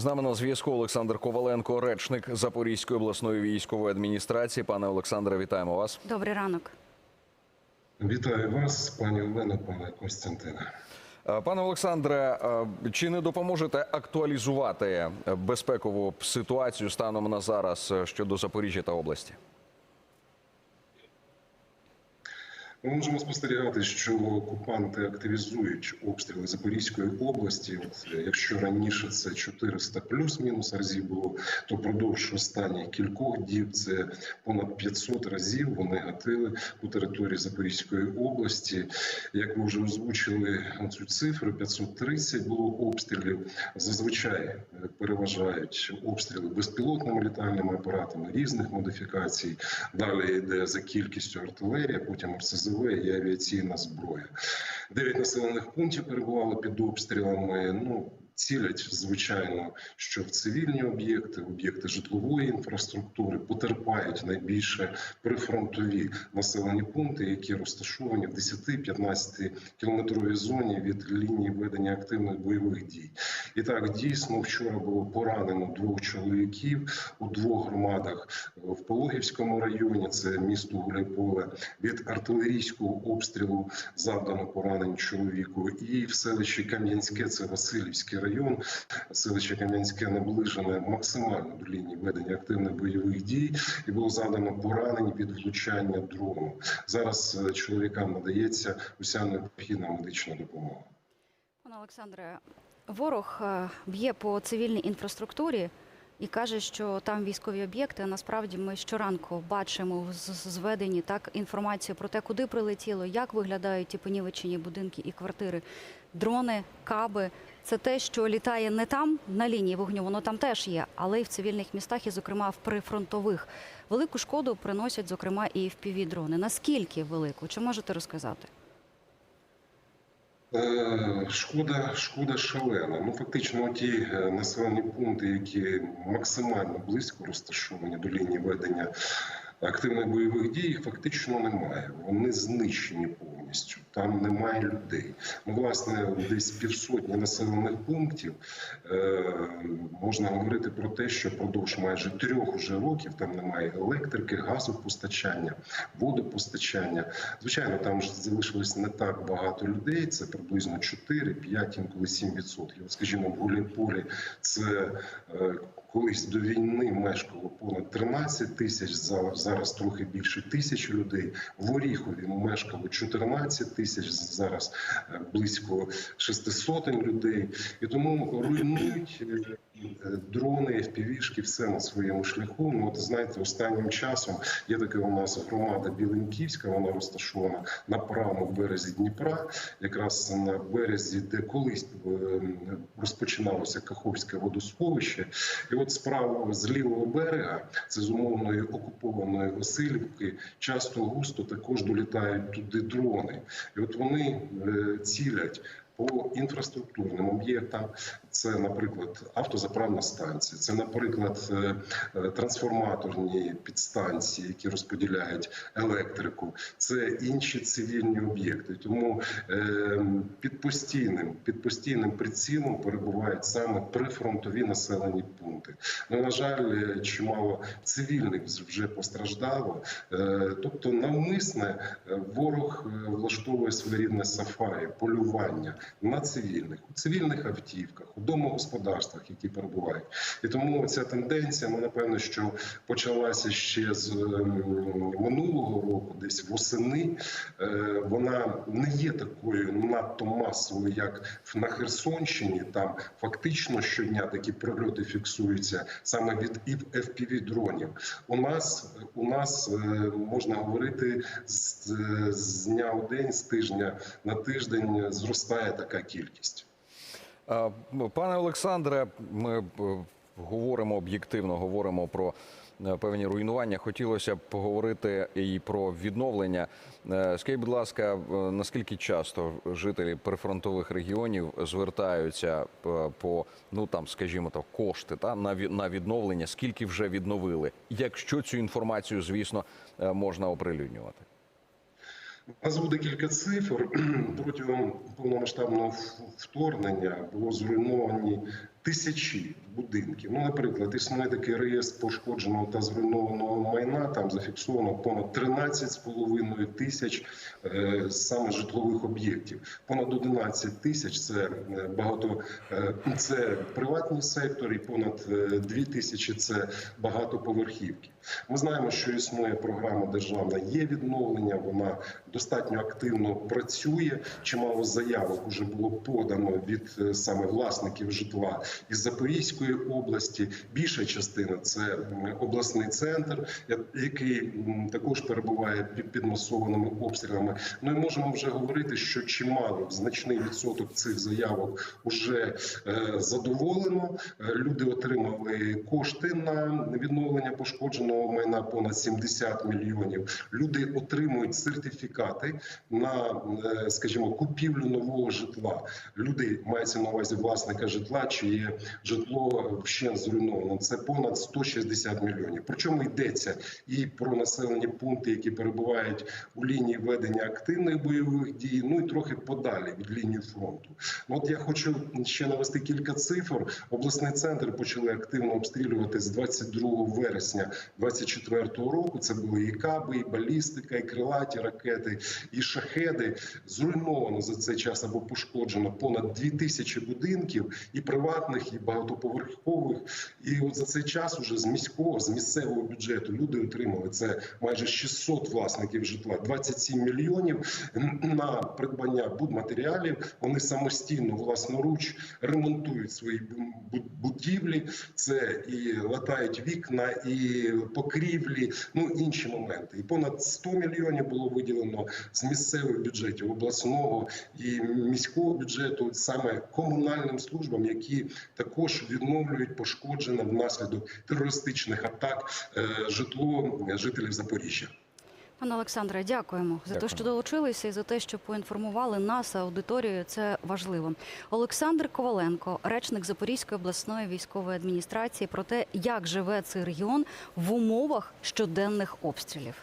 З нами на зв'язку Олександр Коваленко, речник Запорізької обласної військової адміністрації. Пане Олександре, вітаємо вас. Добрий ранок. Вітаю вас, пані Олена, пане Костянтине. Е, Пане Олександре, е, чи не допоможете актуалізувати безпекову ситуацію станом на зараз е, щодо Запоріжжя та області? Ми можемо спостерігати, що окупанти активізують обстріли Запорізької області. Е, якщо раніше це 400 плюс-мінус разів було, то продовж останніх кількох діб це понад 500 разів вони гатили по території Запорізької області. Як ви вже озвучили цю цифру, 530 було обстрілів. Зазвичай е, переважають обстріли безпілотними літальними апаратами різних модифікацій. Далі йде за кількістю артилерія, потім РСЗВ і авіаційна зброя. Дев'ять населених пунктів перебували під обстрілами. Ну цілять звичайно, що в цивільні об'єкти, об'єкти житлової інфраструктури потерпають найбільше прифронтові населені пункти, які розташовані в 10-15 кілометровій зоні від лінії ведення активних бойових дій. І так дійсно вчора було поранено двох чоловіків у двох громадах в Пологівському районі. Це місто Гуляйполе. Від артилерійського обстрілу завдано поранень чоловіку. І в селищі Кам'янське, це Васильівський район. Селище Кам'янське наближене максимально до лінії ведення активних бойових дій, і було завдано поранень від влучання дрону. Зараз е, чоловікам надається уся необхідна медична допомога. Пане Олександре, ворог е, б'є по цивільній інфраструктурі і каже, що там військові об'єкти. Насправді ми щоранку бачимо в зведенні так інформацію про те, куди прилетіло, як виглядають ті понівечені будинки і квартири, дрони, каби. Це те, що літає не там на лінії вогню, воно там теж є, але й в цивільних містах, і, зокрема, в прифронтових. Велику шкоду приносять, зокрема, і в дрони. Наскільки велику? Чи можете розказати? Е, Шкода, шкода шалена. Ну фактично, ті е, населені пункти, які максимально близько розташовані до лінії ведення активних бойових дій, фактично немає. Вони знищені повністю. Там немає людей. Ну, власне, десь півсотні населених пунктів е, можна говорити про те, що продовж майже трьох уже років там немає електрики, газопостачання, водопостачання. Звичайно, там ж залишилось не так багато людей. Це приблизно 4, 5, інколи 7 відсотків. Скажімо, в Гуляйполі це е, колись до війни мешкало понад 13 тисяч. за- Зараз трохи більше тисячі людей. В Оріхові мешкало 14 тисяч. Зараз е, близько 600 людей. І тому руйнують е, е, дрони, FPV-шки, все на своєму шляху. Ну от знаєте, останнім часом є така у нас громада Біленківська. Вона розташована на правому березі Дніпра, якраз на березі, де колись розпочиналося Каховське водосховище. І от справа з лівого берега, це з умовної окупованої Васильівки, часто густо також долітають туди дрони. І от вони е, цілять. По інфраструктурним об'єктам це, наприклад, автозаправна станція, це, наприклад, е, е, трансформаторні підстанції, які розподіляють електрику, це інші цивільні об'єкти. Тому е, під постійним під постійним прицілом перебувають саме прифронтові населені пункти. Ну на жаль, чимало цивільних вже постраждало. Тобто, навмисне ворог влаштовує своєрідне сафарі, полювання на цивільних у цивільних автівках, у домогосподарствах, які перебувають. І тому ця тенденція, ну напевно, що почалася ще з ем, минулого року, десь восени. Е, Вона не є такою надто масовою, як на Херсонщині. Там фактично щодня такі прильоти фіксуються саме від fpv дронів. У нас у нас е, можна говорити з, з дня у день, з тижня на тиждень зростає така кількість. Е, Пане Олександре, ми е, говоримо об'єктивно, говоримо про е, певні руйнування. Хотілося б поговорити і про відновлення. Скажіть, будь ласка, наскільки часто жителі прифронтових регіонів звертаються по ну там, скажімо, так, кошти та на відновлення? Скільки вже відновили? Якщо цю інформацію, звісно, можна оприлюднювати? Назву декілька цифр. Протягом повномасштабного вторгнення було зруйновані тисячі будинків. Ну, наприклад, існує такий реєстр пошкодженого та зруйнованого майна. Там зафіксовано понад 13,5 тисяч е, саме житлових об'єктів. Понад 11 тисяч це е, багато е, це приватний сектор, і понад 2 тисячі це багатоповерхівки. Ми знаємо, що існує програма державна є відновлення. Вона достатньо активно працює. Чимало заявок вже було подано від е, саме власників житла із Запорізької області. Більша частина це обласний центр, який також перебуває під масованими обстрілами. І можемо вже говорити, що чимало значний відсоток цих заявок вже е, задоволено. Е, Люди отримали кошти на відновлення пошкодженого майна понад 70 мільйонів. Люди отримують сертифікати на, е, скажімо, купівлю нового житла. Люди мається на увазі власника житла, чиє житло вщент зруйновано. Це понад 160 мільйонів. Причому йдеться і про населені пункти, які перебувають у лінії ведення активних бойових дій, ну і трохи подалі від лінії фронту. Ну, От я хочу ще навести кілька цифр. Обласний центр почали активно обстрілювати з 22 вересня 24 року. Це були і каби, і балістика, і крилаті ракети, і шахеди. Зруйновано за цей час або пошкоджено понад 2 тисячі будинків, і приватних, і багатоповерхових. І от за цей час уже з міського, з місцевого бюджету люди отримали це майже 600 власників житла, 27 мільйонів на придбання будматеріалів. Вони самостійно власноруч ремонтують свої бу- бу- будівлі. Це і латають вікна, і покрівлі, ну інші моменти. І понад 100 мільйонів було виділено з місцевих бюджетів обласного і міського бюджету саме комунальним службам, які також відновлюють пошкоджене внаслідок терористичних атак е, житло жителів Запоріжжя. Пане Олександре, дякуємо за те, що долучилися і за те, що поінформували нас, аудиторію. Це важливо. Олександр Коваленко, речник Запорізької обласної військової адміністрації, про те, як живе цей регіон в умовах щоденних обстрілів.